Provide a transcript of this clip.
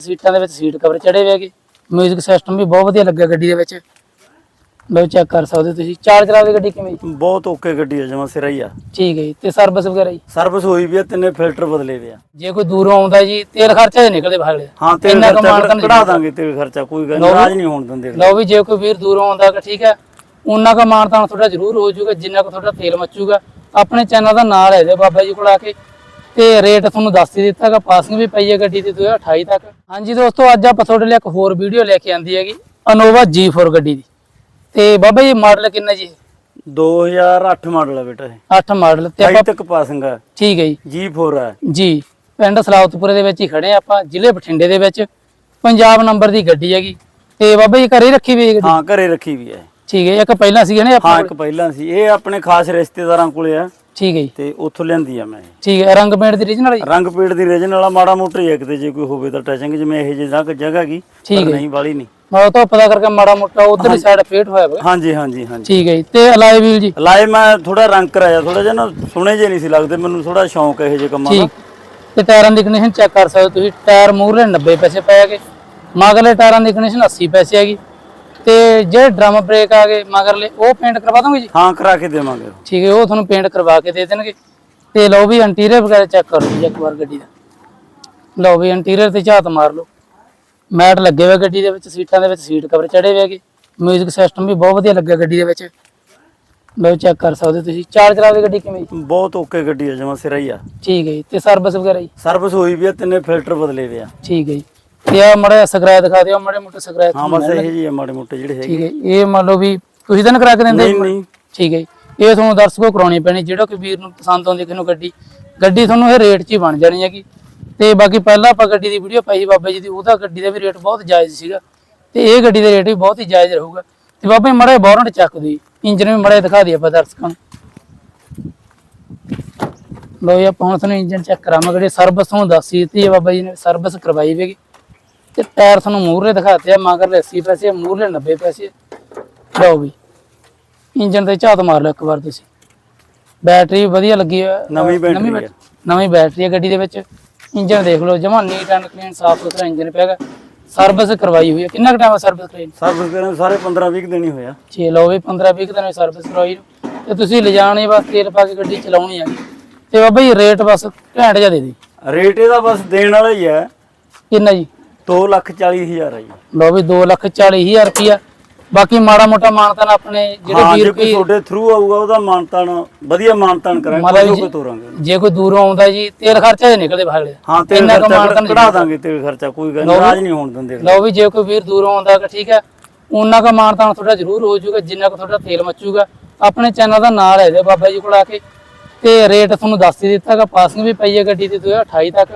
ਸੀਟਾਂ ਦੇ ਵਿੱਚ ਸੀਟ ਕਵਰ ਚੜੇ ਹੋਏ ਹੈਗੇ। 뮤직 ਸਿਸਟਮ ਵੀ ਬਹੁਤ ਵਧੀਆ ਲੱਗਿਆ ਗੱਡੀ ਦੇ ਵਿੱਚ। ਲਓ ਚੈੱਕ ਕਰ ਸਕਦੇ ਹੋ ਤੁਸੀਂ। ਚਾਰ ਚਲਾ ਦੀ ਗੱਡੀ ਕਿਵੇਂ? ਜੀ? ਬਹੁਤ ਓਕੇ ਗੱਡੀ ਆ ਜਮਾ ਸਿਰਾ ਹੀ ਆ। ਠੀਕ ਹੈ ਜੀ। ਤੇ ਸਰਵਿਸ ਵਗੈਰਾ ਜੀ? ਸਰਵਿਸ ਹੋਈ ਵੀ ਆ ਤਿੰਨੇ ਫਿਲਟਰ ਬਦਲੇ ਵੀ ਆ। ਜੇ ਕੋਈ ਦੂਰੋਂ ਆਉਂਦਾ ਜੀ ਤੇਲ ਖਰਚਾ ਹੀ ਨਿਕਲਦੇ ਭਾਗਲੇ ਹਾਂ ਤੇਲ ਇੰਨਾ ਕੁ ਮਾਣ ਖਰਚਾ ਤਾਂ ਕਢਾ ਦਾਂਗੇ ਤੇਲ ਖਰਚਾ ਕੋਈ ਗੱਲ ਲਓ ਵੀ- ਨਾਰਾਜ਼ ਨਹੀਂ ਹੋਣ ਦਿੰਦੇ ਲਓ ਵੀ ਜੇ ਕੋਈ ਵੀਰ ਦੂਰੋਂ ਆਉਂਦਾ ਤਾਂ ਠੀਕ ਹੈ। ਉਹਨਾਂ ਦਾ ਮਾਨਤਾਨ ਤੁਹਾਡਾ ਜ਼ਰੂਰ ਹੋ ਜਾਊਗਾ ਜਿੰਨਾ ਕੁ ਤੁਹਾਡਾ ਤੇਲ ਮੱਚੂਗਾ। ਆਪਣੇ ਚੈਨਲ ਦਾ ਨਾਮ ਲੈ ਦਿਓ ਬਾਬਾ ਜੀ ਕੋਲ ਆ ਕੇ। ਤੇ ਰੇਟ ਤੁਹਾਨੂੰ ਦੱਸ ਹੀ ਦਿੱਤਾਗਾ ਪਾਸਿੰਗ ਵੀ ਪਈ ਹੈ ਗੱਡੀ ਦੀ 2028 ਤੱਕ। ਹਾਂਜੀ ਦੋਸਤੋ ਅੱਜ ਆਪਾਂ ਤੁਹਾਡੇ ਲਈ ਇੱਕ ਹੋਰ ਵੀਡੀਓ ਲੈ ਕੇ ਆਂਦੀ ਹੈਗੀ ਅਨੋਵਾ G4 ਗੱਡੀ ਦੀ। ਤੇ ਬਾਬਾ ਜੀ ਮਾਡਲ ਕਿੰਨਾ ਜੀ? 2008 ਮਾਡਲ ਆ ਬੇਟਾ ਇਹ। 8 ਮਾਡਲ ਤੇ ਆਪਾਂ ਤੱਕ ਪਾਸਿੰਗ ਆ। ਠੀਕ ਹੈ ਜੀ। G4 ਆ। ਜੀ ਪਿੰਡ ਸਲਾਉਤਪੁਰੇ ਦੇ ਵਿੱਚ ਹੀ ਖੜੇ ਆਪਾਂ ਜ਼ਿਲ੍ਹੇ ਬਠਿੰਡੇ ਦੇ ਵਿੱਚ। ਪੰਜਾਬ ਨੰਬਰ ਦੀ ਗੱਡੀ ਹੈਗੀ। ਤੇ ਬਾਬਾ ਜੀ ਘਰੇ ਰੱਖੀ ਵੀ ਹੈ ਗੱਡੀ? ਹਾਂ ਘਰੇ ਰੱਖੀ ਵੀ ਹੈ। ਠੀਕ ਹੈ ਇੱਕ ਪਹਿਲਾਂ ਸੀਗਾ ਨੇ ਆਪਾਂ ਹਾਂ ਇੱਕ ਪਹਿਲਾਂ ਸੀ। ਇਹ ਆਪਣੇ ਖਾਸ ਰਿਸ਼ਤੇਦਾਰਾਂ ਕੋਲੇ ਆ। ਠੀਕ ਹੈ ਜੀ। ਤੇ ਉੱਥੋਂ ਲਿਆਂਦੀ ਆ ਮੈਂ। ਠੀਕ ਹੈ ਰੰਗ ਪੇਂਟ ਦੀ ਰੀਜਨਲ ਜੀ? ਰੰਗ ਪੇੜ ਦੀ ਰੇਜਨ ਵਾਲਾ ਮਾੜਾ ਮੋਟਾ ਹੀ ਆ ਕਿਤੇ ਜੇ ਕੋਈ ਹੋਵੇ ਤਾਂ ਟਚਿੰਗ ਜਿਵੇਂ ਇਹ ਜਿਹੀ ਜਗ੍ਹਾ ਜਗ੍ਹਾ ਕੀ ਹੈ। ਨਹੀਂ ਵਾਲੀ ਨਹੀਂ। ਮੈਂ ਉਹ ਤੋਂ ਪਤਾ ਕਰਕੇ ਮਾੜਾ ਮੋਟਾ ਉਧਰ ਹੀ। ਸਾਈਡ ਫੇਟ ਹੋਇਆ ਹੋਇਆ ਹਾਂਜੀ ਹਾਂਜੀ ਹਾਂਜੀ। ਠੀਕ ਹੈ ਜੀ ਤੇ ਅਲਾਈ ਵੀਲ ਜੀ? ਲਾਏ ਮੈਂ ਥੋੜਾ ਰੰਗ ਕਰਾਇਆ ਥੋੜਾ ਜਿਹਾ ਨਾ ਸੁਣੇ ਜੇ ਨਹੀਂ ਸੀ ਲੱਗਦੇ ਮੈਨੂੰ ਥੋੜਾ ਸ਼ੌਂਕ ਇਹੋ ਜਿਹੇ ਕੰਮਾਂ ਦਾ। ਤੇ ਟਾਇਰਾਂ ਦੀ ਕੰਡੀਸ਼ਨ ਚੈੱਕ ਕਰ ਸਕਦੇ ਹੋ ਤੁਸੀਂ ਟਾਇਰ ਮੂਹਰੇ 90 ਪੈਸੇ ਪਏ ਹੈਗੇ ਮਗਰਲੇ ਟਾਇਰਾਂ ਦੀ ਕੰਡੀਸ਼ਨ 80 ਪੈਸੇ ਹੈਗੀ ਤੇ ਜਿਹੜੇ ਡਰਮ ਬ੍ਰੇਕ ਆ ਗਏ ਮਗਰਲੇ ਉਹ ਪੇਂਟ ਕਰਵਾ ਦੋਗੇ ਜੀ? ਹਾਂ ਕਰਾ ਕੇ ਦੇਵਾਂਗੇ। ਠੀਕ ਹੈ ਉਹ ਤੁਹਾਨੂੰ ਪੇਂਟ ਕਰਵਾ ਕੇ ਦੇ ਦੇਣਗੇ। ਤੇ ਲਓ ਵੀ ਇੰਟੀਰੀਅਰ ਵਗੈਰਾ ਚੈੱਕ ਕਰੋ ਜੀ ਇੱਕ ਵਾਰ ਗੱਡੀ ਦਾ। ਲਓ ਵੀ ਇੰਟੀਰੀਅਰ ਤੇ ਝਾਤ ਮਾਰ ਲਓ। ਮੈਟ ਲੱਗੇ ਹੋਏ ਗੱਡੀ ਦੇ ਵਿੱਚ ਸੀਟਾਂ ਦੇ ਵਿੱਚ ਸੀਟ ਕਵਰ ਚੜੇ ਹੋਏ ਹੈਗੇ। 뮤직 ਸਿਸਟਮ ਵੀ ਬਹੁਤ ਵਧੀਆ ਲੱਗਿਆ ਗੱਡੀ ਦੇ ਵਿੱਚ। ਲਓ ਚੈੱਕ ਕਰ ਸਕਦੇ ਹੋ ਤੁਸੀਂ। ਚਾਰ ਚਲਾ ਦੀ ਗੱਡੀ ਕਿਵੇਂ? ਬਹੁਤ ਓਕੇ ਗੱਡੀ ਆ ਜਮਾ ਸਿਰਾ ਹੀ ਆ। ਠੀਕ ਹੈ ਜੀ ਤੇ ਸਰਵਿਸ ਵਗੈਰਾ ਜੀ? ਸਰਵਿਸ ਹੋਈ ਵੀ ਆ ਤਿੰਨੇ ਫਿਲਟਰ ਬਦਲੇ ਵੀ ਆ। ਠੀਕ ਹੈ ਜੀ। ਤੇ ਆ ਮੜਾ ਸਕਰਾਇ ਦਿਖਾ ਦਿਓ ਮੜੇ ਮੋਟੇ ਸਕਰਾਇ ਹਾਂ ਬਸ ਇਹ ਜੀ ਮਾੜੇ ਮੋਟੇ ਜਿਹੜੇ ਹੈਗੇ। ਠੀਕ ਹੈ ਇਹ ਮੰਨ ਲਓ ਵੀ ਤੁਸੀਂ ਤਾਂ ਕਰਾ ਕੇ ਦਿੰਦੇ? ਨਹੀਂ ਨਹੀਂ। ਠੀਕ ਹੈ ਜੀ। ਇਹ ਤੁਹਾਨੂੰ ਦਰਸ਼ਕੋ ਕਰਾਉਣੀ ਪੈਣੀ ਜਿਹੜਾ ਕੋਈ ਵੀਰ ਨੂੰ ਪਸੰਦ ਆਉਂਦੀ ਕਿਸੇ ਨੂੰ ਗੱਡੀ ਗੱਡੀ ਤੁਹਾਨੂੰ ਇਹ ਰੇਟ 'ਚ ਹੀ ਬਣ ਜਾਣੀ ਹੈਗੀ। ਤੇ ਬਾਕੀ ਪਹਿਲਾਂ ਆਪਾਂ ਗੱਡੀ ਦੀ ਵੀਡੀਓ ਪਾਈ ਸੀ ਬਾਬਾ ਜੀ ਦੀ ਉਹਦਾ ਗੱਡੀ ਦਾ ਵੀ ਰੇਟ ਬਹੁਤ ਜਾਇਜ਼ ਸੀਗਾ। ਤੇ ਇਹ ਗੱਡੀ ਦਾ ਰੇਟ ਵੀ ਬਹੁਤ ਹੀ ਜਾਇਜ਼ ਰਹੂਗਾ। ਤੇ ਬਾਬਾ ਜੀ ਮੜਾ ਬੋਰਨਟ ਚੱਕ ਦਿਓ ਇੰਜਨ ਵੀ ਮੜਾ ਦਿਖਾ ਦਈਏ ਆਪਾਂ ਦਰਸ਼ਕਾਂ ਨੂੰ। ਲੋ ਇਹ ਆਪਾਂ ਹੁਣ ਤੁਹਾਨੂੰ ਇੰਜਨ ਚੈੱਕ ਕਰਾਵਾਂਗੇ ਜਿਹੜੀ ਸਰਵਿਸ ਤੁਹਾਨੂੰ ਦੱਸੀ ਦਿੱਤੀ ਹੈ ਬਾਬਾ ਜੀ ਨੇ ਸਰਵਿਸ ਕਰਵਾਈ ਵੀਗੀ ਤੇ ਟਾਇਰ ਤੁਹਾਨੂੰ ਮੂਹਰੇ ਦਿਖਾਤੇ ਆ ਮਗਰਲੇ 80 ਪੈਸੇ ਮੂਹਰਲੇ 90 ਪੈਸੇ। ਲਓ ਵੀ ਇੰਜਨ ਤੇ ਝਾਤ ਮਾਰ ਲਓ ਇੱਕ ਵਾਰ ਤੁਸੀਂ। ਬੈਟਰੀ ਵਧੀਆ ਲੱਗੀ ਹੈ ਨਵੀਂ ਬੈਟਰੀ ਬੈਟ- ਨਵੀਂ ਬੈਟਰੀ ਹੈ ਗੱਡੀ ਦੇ ਵਿੱਚ। ਇੰਜਨ ਦੇਖ ਲਓ ਜਮਾ ਨੀਟ ਐਂਡ ਕਲੀਨ ਸਾਫ਼ ਸੁਥਰਾ ਇੰਜਨ ਪਿਆਗਾ ਸਰਵਿਸ ਕਰਵਾਈ ਹੋਈ ਹੈ ਕਿੰਨਾ ਟਾਈਮ ਸਰਵਿਸ ਕਰਾਈ? ਸਰਵਿਸ ਕਰਨ ਸਾਰੇ 15 20 ਦਿਨ ਹੀ ਹੋਇਆ ਛੇ ਲਓ ਵੀ 15 20 ਦਿਨ ਸਰਵਿਸ ਕਰਵਾਈ। ਤੇ ਤੁਸੀਂ ਲਿਜਾਣੀ ਬਸ ਤੇਲ ਪਾ ਕੇ ਗੱਡੀ ਚਲਾਉਣੀ ਹੈ ਤੇ ਬਾਬਾ ਜੀ ਰੇਟ ਬਸ ਘੈਂਟ ਜਿਹਾ ਦੇ ਦੇ। ਰੇਟ ਇਹਦਾ ਬਸ ਦੇਣ ਵਾਲਾ ਹੀ ਹੈ ਕਿੰਨਾ ਜੀ? 2 ਲੱਖ 40 ਹਜ਼ਾਰ ਹੈ ਜੀ। ਲਓ ਵੀ 2 ਲੱਖ 40 ਹਜ਼ਾਰ ਰੁਪਿਆ ਬਾਕੀ ਮਾੜਾ ਮੋਟਾ ਮਾਨਤਾਨ ਆਪਣੇ ਜਿਹੜੇ ਹਾਂ ਜੇ ਵੀਰ ਕੋਈ ਕੋਈ ਤੁਹਾਡੇ ਥਰੂ ਆਊਗਾ ਉਹਦਾ ਮਾਨਤਾਨ ਵਧੀਆ ਮਾਨਤਾਨ ਕਰਾਂਗੇ ਮਤਲਬ ਕੋਈ ਜੀ- ਤੋਰਾਂਗੇ। ਜੇ ਕੋਈ ਦੂਰੋਂ ਆਉਂਦਾ ਜੀ ਤੇਲ ਖਰਚਾ ਹੀ ਨਿਕਲਦੇ ਭਾਗਲੇ ਹਾਂ ਤੇਲ ਇੰਨਾ ਕੁ ਖਰਚਾ ਮਾਨਤਾਨ ਕਢਾ ਦਾਂਗੇ ਤੇਲ ਖਰਚਾ ਕੋਈ ਗੱਲ ਨਾਰਾਜ਼ ਨਹੀਂ ਹੋਣ ਦਿੰਦੇ ਲਓ ਵੀ ਜੇ ਕੋਈ ਵੀਰ ਦੂਰੋਂ ਆਉਂਦਾ ਤਾਂ ਠੀਕ ਹੈ ਉਹਨਾਂ ਦਾ ਮਾਨਤਾਨ ਤੁਹਾਡਾ ਜ਼ਰੂਰ ਹੋ ਜਾਊਗਾ ਜਿੰਨਾ ਕੁ ਤੁਹਾਡਾ ਤੇਲ ਮੱਚੂਗਾ। ਆਪਣੇ ਚੈਨਲ ਦਾ ਨਾਮ ਲੈ ਦਿਓ ਬਾਬਾ ਜੀ ਕੋਲ ਆ ਕੇ ਤੇ ਰੇਟ ਤੁਹਾਨੂੰ ਦੱਸ ਹੀ ਦਿੱਤਾਗਾ ਪਾਸਿੰਗ ਵੀ ਪਈ ਹੈ ਗੱਡੀ ਦੀ 2028 ਤੱਕ।